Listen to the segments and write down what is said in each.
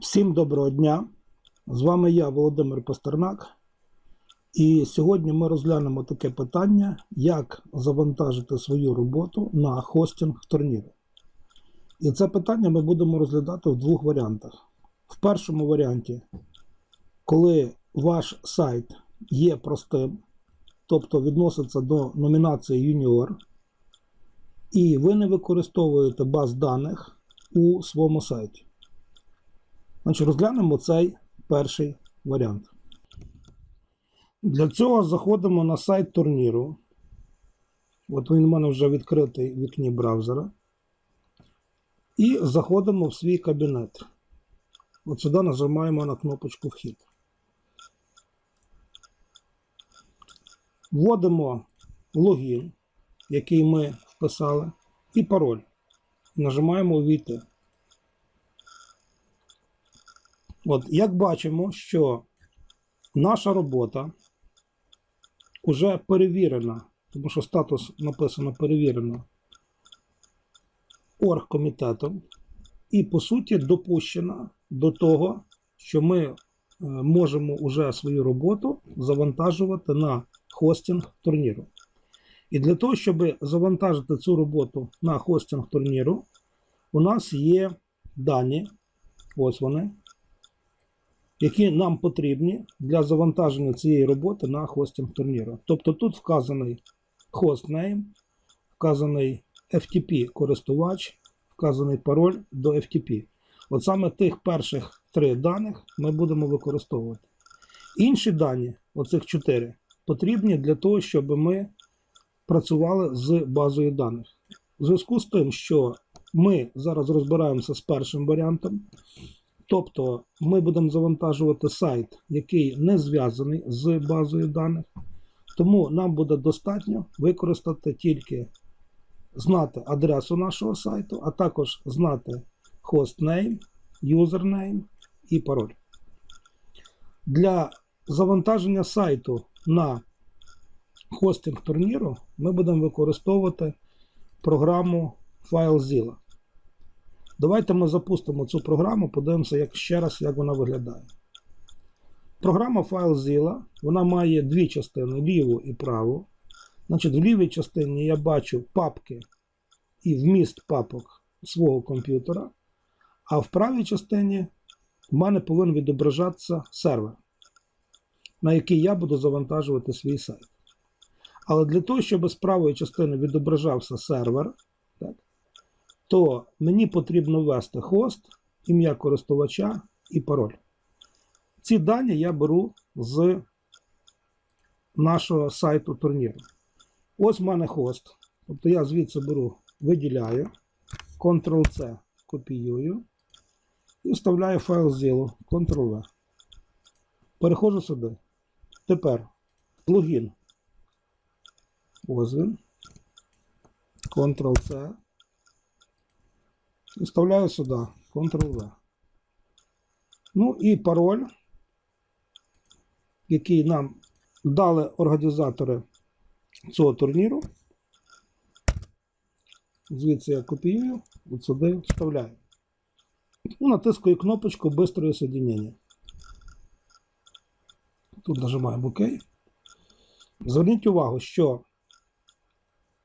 Всім доброго дня! З вами я, Володимир Пастернак. І сьогодні ми розглянемо таке питання, як завантажити свою роботу на хостинг турніру. І це питання ми будемо розглядати в двох варіантах. В першому варіанті, коли ваш сайт є простим, тобто відноситься до номінації юніор, і ви не використовуєте баз даних у своєму сайті. Значить, розглянемо цей перший варіант. Для цього заходимо на сайт турніру. От він у мене вже відкритий в вікні браузера. І заходимо в свій кабінет. От сюди нажимаємо на кнопочку Вхід. Вводимо логін, який ми вписали, і пароль. Нажимаємо Увійти. От, як бачимо, що наша робота вже перевірена, тому що статус написано перевірено оргкомітетом, і, по суті, допущена до того, що ми е, можемо вже свою роботу завантажувати на хостинг турніру. І для того, щоб завантажити цю роботу на хостинг турніру, у нас є дані, ось вони які нам потрібні для завантаження цієї роботи на хостинг турніру. Тобто тут вказаний hostname, вказаний FTP-користувач, вказаний пароль до FTP. От саме тих перших три даних ми будемо використовувати. Інші дані, оцих чотири, потрібні для того, щоб ми працювали з базою даних. У зв'язку з тим, що ми зараз розбираємося з першим варіантом. Тобто ми будемо завантажувати сайт, який не зв'язаний з базою даних. Тому нам буде достатньо використати тільки знати адресу нашого сайту, а також знати hostname, username і пароль. Для завантаження сайту на хостинг турніру ми будемо використовувати програму FileZilla. Давайте ми запустимо цю програму, подивимося як, ще раз, як вона виглядає. Програма FileZilla, вона має дві частини ліву і праву. Значить, В лівій частині я бачу папки і вміст папок свого комп'ютера, а в правій частині в мене повинен відображатися сервер, на який я буду завантажувати свій сайт. Але для того, щоб з правої частини відображався сервер, так, то мені потрібно ввести хост, ім'я користувача і пароль. Ці дані я беру з нашого сайту турніру. Ось в мене хост. Тобто я звідси беру, виділяю, Ctrl-C копіюю і вставляю файл ZIL, Ctrl-V. Переходжу сюди. Тепер логін. Ось він. Ctrl-C. І вставляю сюди Ctrl-V. Ну і пароль, який нам дали організатори цього турніру. Звідси я копіюю, от сюди вставляю. І натискую кнопочку «Бистрое соединення. Тут нажимаємо ОК. Зверніть увагу, що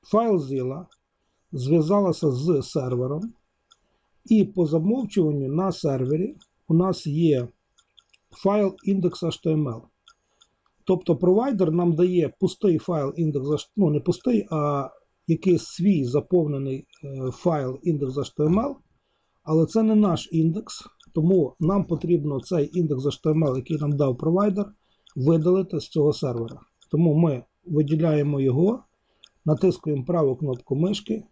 файл ZILA зв'язалася з сервером. І по замовчуванню на сервері у нас є файл index.html. Тобто провайдер нам дає пустий файл index, ну не пустий, а якийсь свій заповнений е, файл index.html, але це не наш індекс, тому нам потрібно цей index.html, який нам дав провайдер, видалити з цього сервера. Тому ми виділяємо його, натискуємо праву кнопку мишки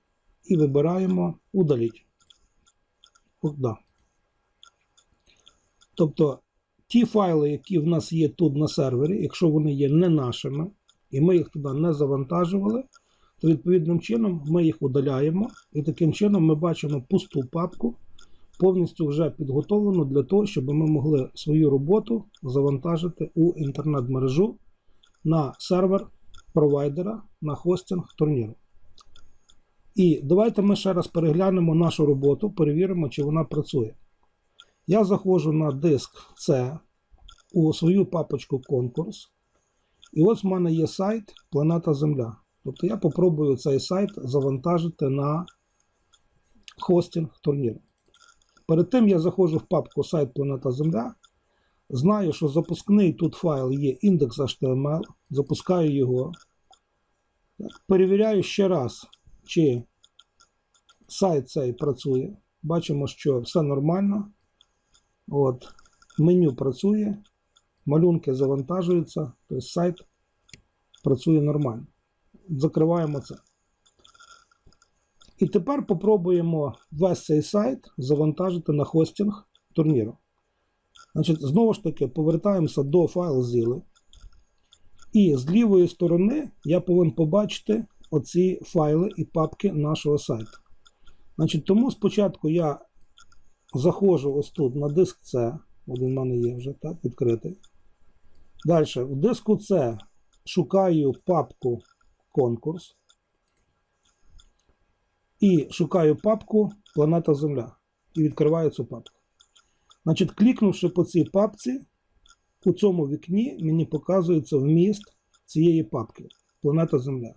і вибираємо Удаліть. От, да. Тобто ті файли, які в нас є тут на сервері, якщо вони є не нашими, і ми їх туди не завантажували, то відповідним чином ми їх удаляємо, і таким чином ми бачимо пусту папку, повністю вже підготовлену для того, щоб ми могли свою роботу завантажити у інтернет-мережу на сервер провайдера на хостинг турніру. І давайте ми ще раз переглянемо нашу роботу, перевіримо, чи вона працює. Я заходжу на диск C у свою папочку конкурс. І ось в мене є сайт Планета Земля. Тобто я попробую цей сайт завантажити на хостинг турніру. Перед тим я заходжу в папку сайт Планета Земля. Знаю, що запускний тут файл є index.html, запускаю його. Перевіряю ще раз, чи сайт цей працює. Бачимо, що все нормально. От, меню працює, малюнки завантажуються, тобто сайт працює нормально. Закриваємо це. І тепер попробуємо весь цей сайт завантажити на хостинг турніру. Значить, знову ж таки, повертаємося до FileZilla. І з лівої сторони я повинен побачити оці файли і папки нашого сайту. Значить, тому спочатку я заходжу ось тут на диск C. Він в мене є вже так, відкритий. Далі, в диску C шукаю папку конкурс. І шукаю папку Планета Земля. І відкриваю цю папку. Значить, клікнувши по цій папці, у цьому вікні мені показується вміст цієї папки Планета Земля.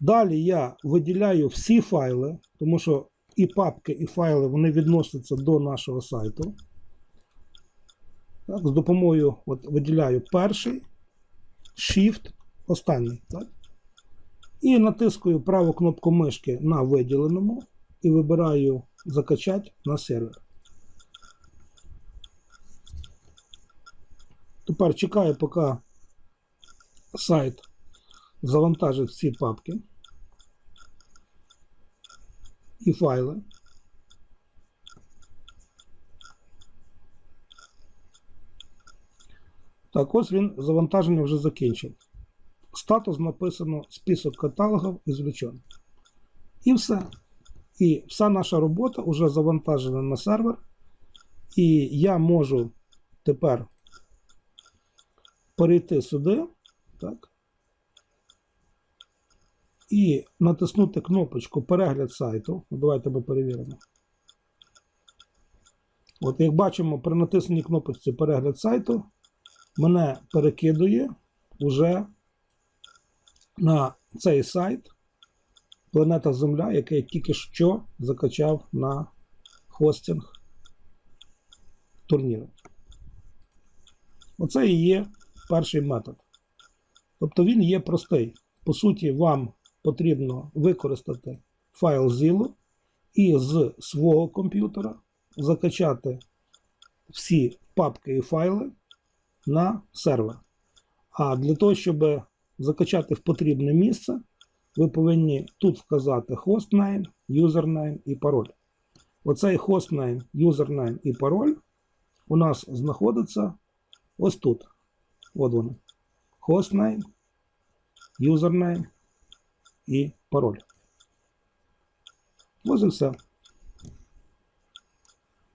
Далі я виділяю всі файли, тому що і папки, і файли вони відносяться до нашого сайту. Так, з допомогою от, виділяю перший, Shift, останній. Так? І натискую праву кнопку мишки на виділеному і вибираю закачати на сервер. Тепер чекаю, поки сайт завантажить всі папки і файли. Так, ось він завантаження вже закінчив. Статус написано список каталогів извлечен. І все. І вся наша робота вже завантажена на сервер. І я можу тепер перейти сюди, так, і натиснути кнопочку Перегляд сайту. Давайте ми перевіримо. От, як бачимо, при натисненні кнопочці Перегляд сайту мене перекидує уже на цей сайт Планета Земля, який я тільки що закачав на хостинг турніру. Оце і є перший метод. Тобто він є простий. По суті, вам потрібно використати файл Zillow і з свого комп'ютера закачати всі папки і файли на сервер. А для того, щоб закачати в потрібне місце, ви повинні тут вказати hostname, username і пароль. Оцей hostname, username і пароль у нас знаходиться ось тут. От вони. Hostname, username і пароль. Ось і все.